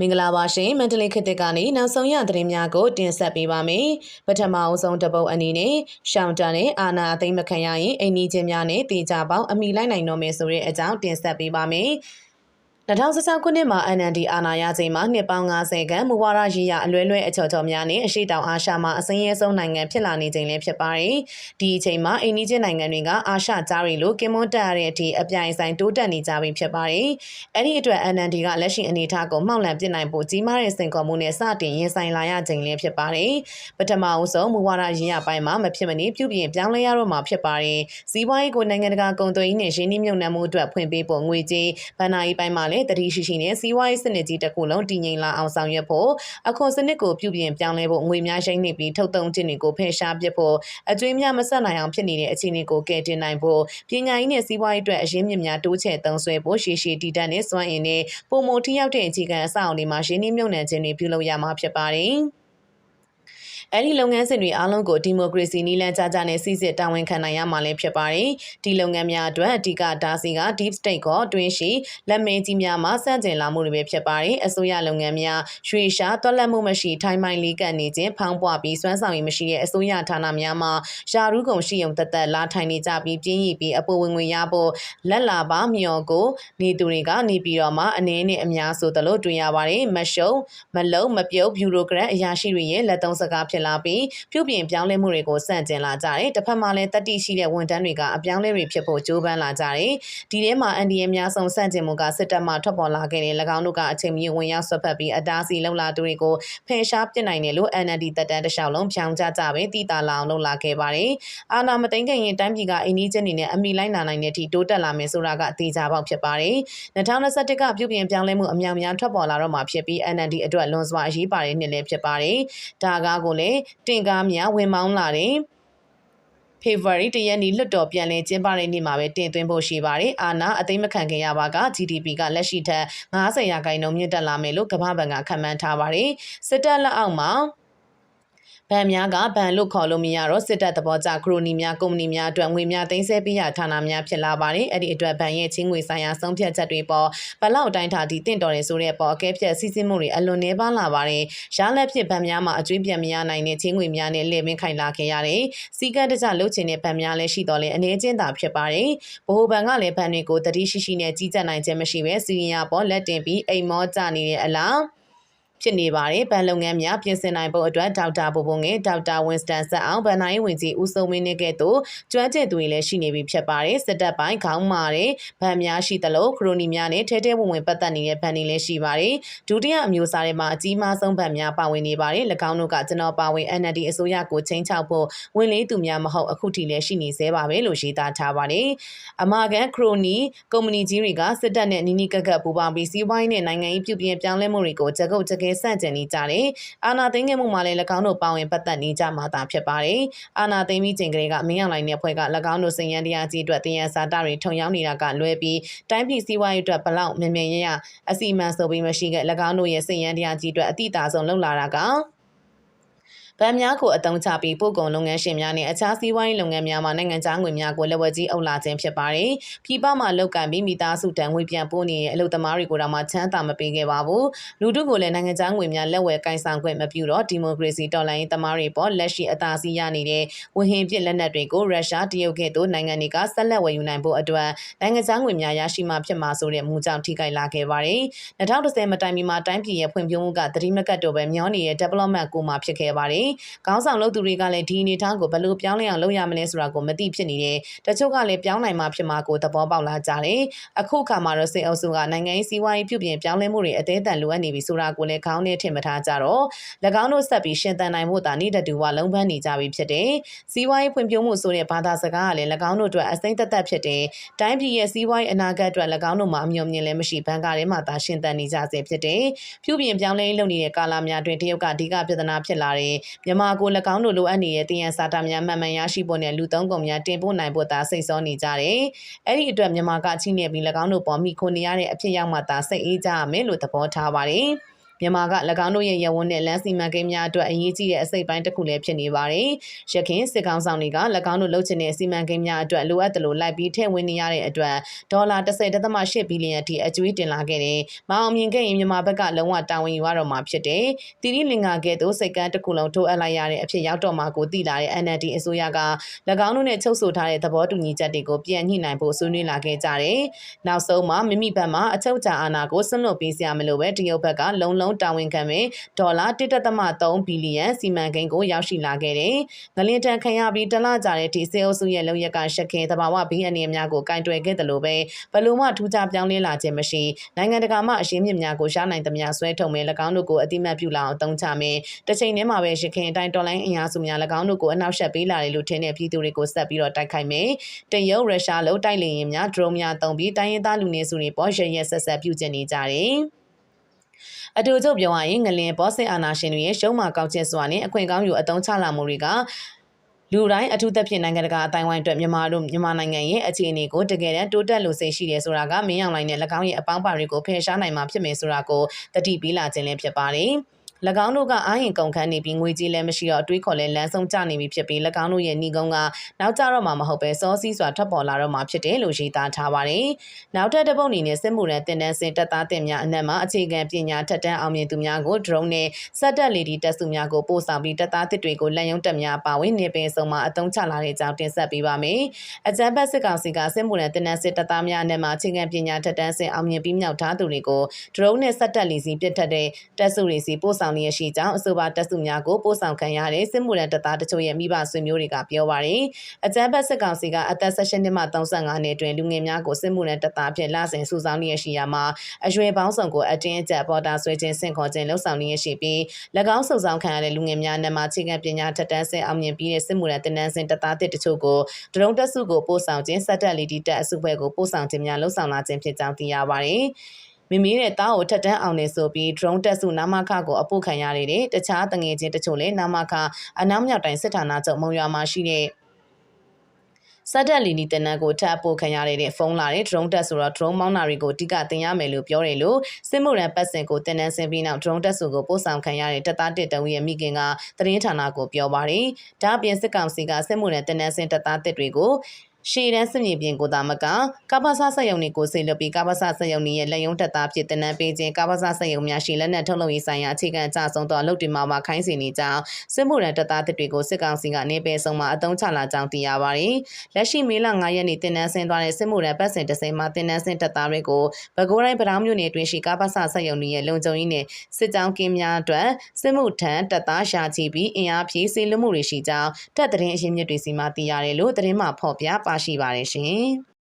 မင်္ဂလာပါရှင်မန္တလေးခေတ်သစ်ကနေနောက်ဆုံးရသတင်းများကိုတင်ဆက်ပေးပါမယ်ပထမအဆုံးတစ်ပုတ်အနေနဲ့ရှောင်းတန်နဲ့အာနာအသိမ်းမခံရရင်အိမ်နီးချင်းများနဲ့တေချာပေါင်းအမိလိုက်နိုင်တော့မယ်ဆိုတဲ့အကြောင်းတင်ဆက်ပေးပါမယ် 2016ခုနှစ်မှာ NND အာဏာရချိန်မှာနှစ်ပေါင်း90ခန့်မူဝါဒရေးရအလွဲလွဲအချော်ချော်များနဲ့အရှိတောင်အာရှမှာအစင်းရဲဆုံးနိုင်ငံဖြစ်လာနေချိန်လည်းဖြစ်ပါတယ်။ဒီအချိန်မှာအိန္ဒိယနိုင်ငံတွေကအာရှကြားရီလိုကင်မွန်တက်ရတဲ့အထိအပြိုင်ဆိုင်တိုးတက်နေကြပြီဖြစ်ပါတယ်။အဲ့ဒီအတွက် NND ကလက်ရှိအနေအထားကိုမှောက်လန့်ပစ်နိုင်ဖို့ကြီးမားတဲ့စင်ကော်မှုနဲ့စတင်ရင်ဆိုင်လာရချိန်လည်းဖြစ်ပါတယ်။ပထမအဆုံးမူဝါဒရေးရပိုင်းမှာမဖြစ်မနေပြုပြင်ပြောင်းလဲရတော့မှာဖြစ်ပါတယ်။စီးပွားရေးကိုနိုင်ငံတကာကုန်သွယ်ရေးနဲ့ရင်းနှီးမြှုပ်နှံမှုအတွက်ဖွင့်ပေးဖို့ငွေကြေးဗဏ္ဍာရေးပိုင်းမှာလည်းတတိရှိရှိနဲ့စီးပွားရေးစနစ်ကြီးတစ်ခုလုံးတည်ငြိမ်လာအောင်ဆောင်ရွက်ဖို့အခွန်စနစ်ကိုပြုပြင်ပြောင်းလဲဖို့ငွေများရှိန်နေပြီးထုတ်သုံးခြင်းတွေကိုဖယ်ရှားပစ်ဖို့အကျွေးများမဆက်နိုင်အောင်ဖြစ်နေတဲ့အခြေအနေကိုကယ်တင်နိုင်ဖို့ပညာရေးနဲ့စီးပွားရေးအတွက်အရင်းမြစ်များတိုးချဲ့သုံးစွဲဖို့ရှေ့ရှေ့တည်တတ်တဲ့စွမ်းအင်နဲ့ပုံမထိရောက်တဲ့အခြေခံအဆောက်အအုံတွေမှာရင်းနှီးမြှုပ်နှံခြင်းတွေပြုလုပ်ရမှာဖြစ်ပါတယ်။ အဲ့ဒီလုပ်ငန်းစဉ်တွေအားလုံးကိုဒီမိုကရေစီနည်းလမ်းကြကြနဲ့စီစစ်တာဝန်ခံနိုင်ရမှာလည်းဖြစ်ပါတယ်။ဒီလုပ်ငန်းများအတွက်အဓိကဒါစီက deep state ကိုတွင်းရှိလက်မဲကြီးများမှာစန့်ကျင်လာမှုတွေပဲဖြစ်ပါတယ်။အစိုးရလုပ်ငန်းများရွှေရှာတွက်လက်မှုမရှိထိုင်းမိုင်းလေးကန်နေခြင်းဖောင်းပွားပြီးစွမ်းဆောင်ရည်မရှိတဲ့အစိုးရဌာနများမှာယာရုကုန်ရှိုံတက်တက်လာထိုင်နေကြပြီးပြင်းရည်ပြီးအပေါ်ဝင်ဝင်ရဖို့လက်လာပါမျော်ကို နေသူတွေကနေပြီးတော့မှအနေနဲ့အများဆိုသလိုတွေ့ရပါတယ်။မရှုံမလုံးမပြုတ်ဘျူရိုကရက်အရာရှိတွေရဲ့လက်သုံးစကားဖြစ်လာပြီးပြုပြင်ပြောင်းလဲမှုတွေကိုစန့်ကျင်လာကြတယ်။တစ်ဖက်မှာလည်းတတိရှိတဲ့ဝန်ထမ်းတွေကအပြောင်းလဲတွေဖြစ်ဖို့ကြိုးပမ်းလာကြတယ်။ဒီထဲမှာအန်ဒီအများဆုံးစန့်ကျင်မှုကစစ်တပ်မှထွက်ပေါ်လာခဲ့တဲ့၎င်းတို့ကအချိန်မီဝင်ရောက်ဆွတ်ဖက်ပြီးအတားစီလောက်လာသူတွေကိုဖယ်ရှားပစ်နိုင်တယ်လို့ NLD တပ်တန်းတလျှောက်လုံးဖြောင်းကြကြပဲတည်တာလာအောင်လုပ်လာခဲ့ပါတယ်။အာနာမသိန်းခင်ရင်တိုင်းပြည်ကအိန္ဒိချင်းနေနဲ့အမိလိုက်နာနိုင်တဲ့အထိတိုးတက်လာမယ်ဆိုတာကအသေးချာပေါက်ဖြစ်ပါတယ်။2021ကပြုပြင်ပြောင်းလဲမှုအများများထွက်ပေါ်လာတော့မှာဖြစ်ပြီး NLD အတွက်လွန်စွာအရေးပါတဲ့နှစ်လည်းဖြစ်ပါတယ်။ဒါကားကိုလည်းတင်ကားများဝင်မောင်းလာတယ်။ February တရက်နေ့လွတ်တော်ပြန်လည်ကျင်းပတဲ့နေ့မှာပဲတင်သွင်းဖို့ရှိပါတယ်။အာနာအသိမခံခင်ရပါက GDP ကလက်ရှိထက်90ရာခိုင်နှုန်းမြင့်တက်လာမယ်လို့ကမ္ဘာ့ဘဏ်ကခန့်မှန်းထားပါတယ်။စစ်တပ်လက်အောက်မှာ ဗန်များကဗန်လို့ခေါ်လို့မရတော့စစ်တပ်သဘောကျခရိုနီများကုမ္ပဏီများအတွက်ငွေများသိမ်းဆည်းပေးရဌာနများဖြစ်လာပါတယ်အဲ့ဒီအတွက်ဗန်ရဲ့ချင်းငွေဆိုင်ရာဆုံးဖြတ်ချက်တွေပေါ်ဘလောက်တိုင်းထားသည့်တင့်တော်တယ်ဆိုတဲ့ပေါ်အကဲဖြတ်စီစဉ်မှုတွေအလွန်နှဲပါလာပါတယ်ရလက်ဖြစ်ဗန်များမှာအကျွေးပြန်မရနိုင်တဲ့ချင်းငွေများနဲ့လေမင်းခိုင်လာခဲ့ရတယ်စီကတ်တကြလှုပ်ချင်တဲ့ဗန်များလည်းရှိတော်လဲအနေချင်းသာဖြစ်ပါတယ်ဘိုးဘန်ကလည်းဗန်တွေကိုတတိရှိရှိနဲ့ကြီးကြပ်နိုင်ခြင်းမရှိပဲစီရင်ရပေါ်လက်တင်ပြီးအိမ်မောကြနေတဲ့အလား ဖြစ်နေပါတယ်။ဗန်လုပ်ငန်းများပြင်ဆင်နိုင်ဖို့အတွက်ဒေါက်တာဘိုဘုံငယ်ဒေါက်တာဝင်းစတန်ဆက်အောင်ဗန်နိုင်ဝင်ကြီးဦးစုံမင်းနဲ့ကဲ့သို့ကျွမ်းကျင်သူတွေလည်းရှိနေပြီဖြစ်ပါတယ်။စစ်တပ်ပိုင်းခေါင်းမာတဲ့ဗန်များရှိသလိုခရိုနီများနဲ့ထဲထဲဝင်ဝင်ပတ်သက်နေတဲ့ဗန်တွေလည်းရှိပါတယ်။ဒုတိယအမျိုးအစားတွေမှာအကြီးမားဆုံးဗန်များပါဝင်နေပါတယ်။၎င်းတို့ကကျွန်တော်ပါဝင် NLD အစိုးရကိုချင်းချောက်ဖို့ဝင်လေးသူများမဟုတ်အခုထိလည်းရှိနေသေးပါပဲလို့ရေးသားထားပါတယ်။အမာကန်ခရိုနီကုမ္ပဏီကြီးတွေကစစ်တပ်နဲ့နီးနီးကပ်ကပ်ပူးပေါင်းပြီးစီးပွားရေးနဲ့နိုင်ငံရေးပြုပြင်ပြောင်းလဲမှုတွေကိုကြကုတ်ကြကဲဆန့်ကျင်နေကြတယ်။အာနာသိန်းငယ်မှုမှာလည်း၎င်းတို့ပါဝင်ပတ်သက်နေကြမှာသာဖြစ်ပါတယ်။အာနာသိန်းပြီးချိန်ကလေးကမင်းအောင်လိုင်းနဲ့ဖွဲ့က၎င်းတို့စင်ရန်တရားကြီးအတွက်တင်ရစာတတွေထုံရောက်နေတာကလွဲပြီးတိုင်းပြည်စီးပွားရေးအတွက်ဘလောက်မြင်မြင်ရရအစီအမံဆိုပြီးမရှိခဲ့၎င်းတို့ရဲ့စင်ရန်တရားကြီးအတွက်အတိအသာဆုံးလှုပ်လာတာက ဗန်များကိုအတုံးချပြီးပို့ကုန်လုပ်ငန်းရှင်များနဲ့အခြားစီးပွားရေးလုပ်ငန်းများမှာနိုင်ငံခြားငွေများကိုလက်ဝဲကြီးအုပ်လာခြင်းဖြစ်ပါတယ်။ပြည်ပမှာလောက်ကန်ပြီးမိသားစုတန်ငွေပြန်ပို့နေတဲ့အလုပ်သမားတွေကိုတော့မှချမ်းသာမပေးခဲ့ပါဘူး။လူတို့ကိုလည်းနိုင်ငံခြားငွေများလက်ဝဲကင်ဆောင်ခွင့်မပြုတော့ဒီမိုကရေစီတော်လှန်ရေးသမားတွေပေါ်လက်ရှိအသာစီးရနေတဲ့ဝဟင်ပြစ်လက်နက်တွေကိုရုရှားတရုတ်ကဲ့သို့နိုင်ငံတွေကဆက်လက်ဝယ်ယူနိုင်ဖို့အတွက်နိုင်ငံခြားငွေများရရှိမှဖြစ်မှာဆိုတဲ့မူကြောင့်ထိခိုက်လာခဲ့ပါတယ်။2010မတိုင်မီမှာတိုင်းပြည်ရဲ့ဖွံ့ဖြိုးမှုကသတိမကတ်တော့ပဲမျောနေတဲ့ development ကိုမှဖြစ်ခဲ့ပါတယ်။ခေါင်းဆောင်လုပ်သူတွေကလည်းဒီအနေထားကိုဘယ်လိုပြောင်းလဲအောင်လုပ်ရမလဲဆိုတာကိုမသိဖြစ်နေတယ်။တချို့ကလည်းပြောင်းနိုင်မှဖြစ်မှာကိုသဘောပေါက်လာကြတယ်။အခုအခါမှာတော့စစ်အုပ်စုကနိုင်ငံရေးစီးပွားရေးပြုပြင်ပြောင်းလဲမှုတွေအသေးအတန်လိုအပ်နေပြီဆိုတာကိုလည်းခေါင်းနဲ့ထင်မထားကြတော့၎င်းတို့ဆက်ပြီးရှင်သန်နိုင်ဖို့သာနေတတူဝလုံးပန်းနေကြပြီဖြစ်တယ်။စီးပွားရေးဖွံ့ဖြိုးမှုဆိုတဲ့ဘာသာစကားကလည်း၎င်းတို့အတွက်အစိမ့်သက်သက်ဖြစ်တယ်။တိုင်းပြည်ရဲ့စီးပွားရေးအနာဂတ်အတွက်၎င်းတို့မှာအမျှော်မြင်လည်းမရှိဘဏ်ကားထဲမှာသာရှင်သန်နေကြစေဖြစ်တယ်။ပြုပြင်ပြောင်းလဲလုပ်နေတဲ့ကာလများတွင်တရုတ်ကအဓိကပြဿနာဖြစ်လာတယ်။မြန်မာကို၎င်းတို့လိုအပ်နေတဲ့တည်ရန်စာတာများမှန်မှန်ရရှိဖို့နဲ့လူသုံးကုန်များတင်ပို့နိုင်ဖို့သာစိတ်ဆောနေကြတယ်။အဲ့ဒီအတွက်မြန်မာကချိနေပြီး၎င်းတို့ပေါ်မိခိုနေရတဲ့အဖြစ်ရောက်မှသာစိတ်အေးကြရမယ်လို့သဘောထားပါတယ်။ မြန်မာက၎င်းတို့ရဲ့ရဝန်းနဲ့လမ်းစီမံကိန်းများအတွက်အရေးကြီးတဲ့အစိတ်ပိုင်းတစ်ခုလည်းဖြစ်နေပါတယ်။ရခင်စစ်ကောင်ဆောင်တွေက၎င်းတို့လှုပ်ချင်တဲ့စီမံကိန်းများအတွက်လိုအပ်သလိုလိုက်ပြီးထည့်ဝင်နေရတဲ့အတွက်ဒေါ်လာ10.8ဘီလီယံအထိအကျွေးတင်လာခဲ့တယ်။မအောင်မြင်ခဲ့ရင်မြန်မာဘက်ကလုံးဝတာဝန်ယူရတော့မှာဖြစ်တယ်။တီရီလင်္ကာကဲ့သို့စိတ်ကန်းတစ်ခုလုံးထိုးအပ်လိုက်ရတဲ့အဖြစ်ရောက်တော့မှာကိုသိလာတဲ့ NLD အစိုးရက၎င်းတို့နဲ့ချုပ်ဆိုထားတဲ့သဘောတူညီချက်တွေကိုပြန်ညှိနှိုင်းဖို့ဆွေးနွေးလာခဲ့ကြတယ်။နောက်ဆုံးမှာမိမိဘက်မှအချုပ်ချာအာဏာကိုဆွန့်လွတ်ပေးစရာမလိုပဲတရုတ်ဘက်ကလုံလုံးတာဝန်ခံမဲ့ဒေါ်လာ1.3ဘီလီယံစီမံကိန်းကိုရောက်ရှိလာခဲ့တယ်။ငလင်တန်ခံရပြီးတလကြာတဲ့ဒီစေအုပ်စုရဲ့လုံရက်ကရှက်ခင်တဘာဝဘေးအန္တရာယ်များကိုကင်တွယ်ခဲ့တယ်လို့ပဲဘလို့မှထူးခြားပြောင်းလဲလာခြင်းမရှိနိုင်ငံတကာမှအရှင်းမြစ်များကိုရှားနိုင်သမျှဆွဲထုတ်မယ်၎င်းတို့ကိုအတိမတ်ပြုလာအောင်တုံးချမယ်။တစ်ချိန်တည်းမှာပဲရှခင်အတိုင်းတော်လိုင်းအင်အားစုများ၎င်းတို့ကိုအနောက်ရှက်ပေးလာတယ်လို့ထင်တဲ့ပြည်သူတွေကိုဆက်ပြီးတော့တိုက်ခိုက်မယ်။တရုတ်ရုရှားလို့တိုက်လေရင်များဒရုန်းများတုံးပြီးတိုင်းရင်းသားလူနေစုတွေပေါ်ရရက်ဆက်ဆက်ပြုကျင်နေကြတယ်။ အတူချုပ်ပြောရရင်ငလင်ဘောစစ်အာနာရှင်တွေရဲ့ရှုံးမာကောက်ချက်စွာနဲ့အခွင့်ကောင်းယူအတုံးချလာမှုတွေကလူတိုင်းအထူးသဖြင့်နိုင်ငံတကာအတိုင်းဝိုင်းအတွက်မြန်မာတို့မြန်မာနိုင်ငံရဲ့အခြေအနေကိုတကယ်တမ်းတိုးတက်လို့စိတ်ရှိတယ်ဆိုတာကမင်းအောင်လိုင်းနဲ့၎င်းရဲ့အပေါင်းပါတွေကိုဖယ်ရှားနိုင်မှာဖြစ်မယ်ဆိုတာကိုတတိပေးလာခြင်းလည်းဖြစ်ပါတယ်။၎ င်းတို့ကအာရင်ကုန်ခန်းနေပြီးငွေကြေးလည်းမရှိတော့အတွေးခေါ်လည်းလမ်းဆုံးကျနေပြီဖြစ်ပြီး၎င်းတို့ရဲ့ညီကုန်းကနောက်ကျတော့မှမဟုတ်ပဲစောစီးစွာထွက်ပေါ်လာတော့မှဖြစ်တယ်လို့ရေးသားထားပါတယ်။နောက်ထပ်တစ်ပုတ်အနေနဲ့စစ်မှုရန်တင်တန်းစင်တပ်သားတင်များအနက်မှာအခြေခံပညာထက်တန်းအောင်မြင်သူများကို drone နဲ့စက်တက်လီဒီတက်စုများကိုပို့ဆောင်ပြီးတပ်သားတစ်တွေကိုလက်ရုံးတက်များပါဝင်နေပင်ဆုံးမှာအသုံးချလာတဲ့အကြောင်းတင်ဆက်ပေးပါမယ်။အကြံဖက်စစ်ကောင်စီကစစ်မှုရန်တင်တန်းစစ်တပ်သားများအနက်မှာအခြေခံပညာထက်တန်းစင်အောင်မြင်ပြီးမြောက်ထားသူတွေကို drone နဲ့စက်တက်လီစီပြစ်ထက်တဲ့တက်စုတွေစီပို့ဆောင်လျက်ရှိကြောင်းအဆိုပါတက်စုများကိုပို့ဆောင်ခံရတဲ့စစ်မှုရန်တပ်သားတချို့ရဲ့မိဘဆွေမျိုးတွေကပြောပါရယ်အကြမ်းဖက်စစ်ကောင်စီကအသက်16နှစ်မှ35နှစ်တွင်လူငယ်များကိုစစ်မှုရန်တပ်သားဖြစ်လာစဉ်စုဆောင်းနေရရှိရာမှာအရွယ်ပေါင်းစုံကိုအတင်းအကျပ်ပေါ်တာဆွဲခြင်းဆင့်ခေါ်ခြင်းလှုပ်ဆောင်နေရရှိပြီး၎င်းစုဆောင်းခံရတဲ့လူငယ်များနဲ့မှအခြေခံပညာထက်တန်းဆင်အောင်မြင်ပြီးတဲ့စစ်မှုရန်တင်နန်းစင်တပ်သားတစ်တချို့ကိုဒရုန်းတက်စုကိုပို့ဆောင်ခြင်းစက်တက်လီတီတက်အစုဘွဲကိုပို့ဆောင်ခြင်းများလှုပ်ဆောင်လာခြင်းဖြစ်ကြောင်းသိရပါရယ် မိမိရဲ့တားကိုထက်တန်းအောင်နေဆိုပြီး drone တက်စုနာမခကိုအပုတ်ခံရတဲ့တခြားတငယ်ချင်းတချို့လည်းနာမခအနောက်မြောက်တိုင်းစစ်ဌာနချုပ်မုံရွာမှာရှိတဲ့စက်တက်လီနီတနက်ကိုထပ်ပို့ခံရတဲ့ဖုန်းလာတဲ့ drone တက်ဆိုတော့ drone မောင်းနာတွေကိုတိကတင်ရမယ်လို့ပြောတယ်လို့စစ်မှုရန်ပတ်စင်ကိုတင်နန်းစင်ပြီးနောက် drone တက်ဆိုကိုပို့ဆောင်ခံရတဲ့တပ်သားတစ်တဦးရဲ့မိခင်ကသတင်းဌာနကိုပြောပါတယ်။ဒါအပြင်စစ်ကောင်စီကစစ်မှုရန်တင်နန်းစင်တပ်သားတစ်တွေကို ရှေ့တန်းစစ်မြေပြင်ကိုသာမကကပ္ပစဆက်ယုံတွေကိုစိတ်လွတ်ပြီးကပ္ပစဆက်ယုံရဲ့လက်ယုံတက်သားဖြစ်တဲ့နန်းပေးခြင်းကပ္ပစဆက်ယုံများရှိလက်နက်ထုတ်လုပ်ရေးဆိုင်ရာအခြေခံအကျဆုံးသောအလုပ်တွေမှာပါခိုင်းစီနေကြောင်းစစ်မှုရန်တပ်သားတွေကိုစစ်ကောင်စီကနေပယ်ဆုံးမှာအသုံးချလာကြောင်းသိရပါတယ်။လက်ရှိမေလ9ရက်နေ့တင်နန်းဆင်းသွားတဲ့စစ်မှုရန်ပတ်စင်တစိမ်းမှာတင်နန်းဆင်းတပ်သားတွေကိုဗကိုးတိုင်းပတောင်းမြို့နယ်တွင်ရှိကပ္ပစဆက်ယုံရဲ့လုံခြုံရေးနဲ့စစ်ကြောင်းကင်းများအတွက်စစ်မှုထမ်းတပ်သားရှာချပြီးအင်အားဖြည့်စေလွှတ်မှုတွေရှိကြောင်းတပ်သတင်းအရင်းမြစ်တွေစီမှသိရတယ်လို့သတင်းမှဖော်ပြပါရှိပါတယ်ရှင်။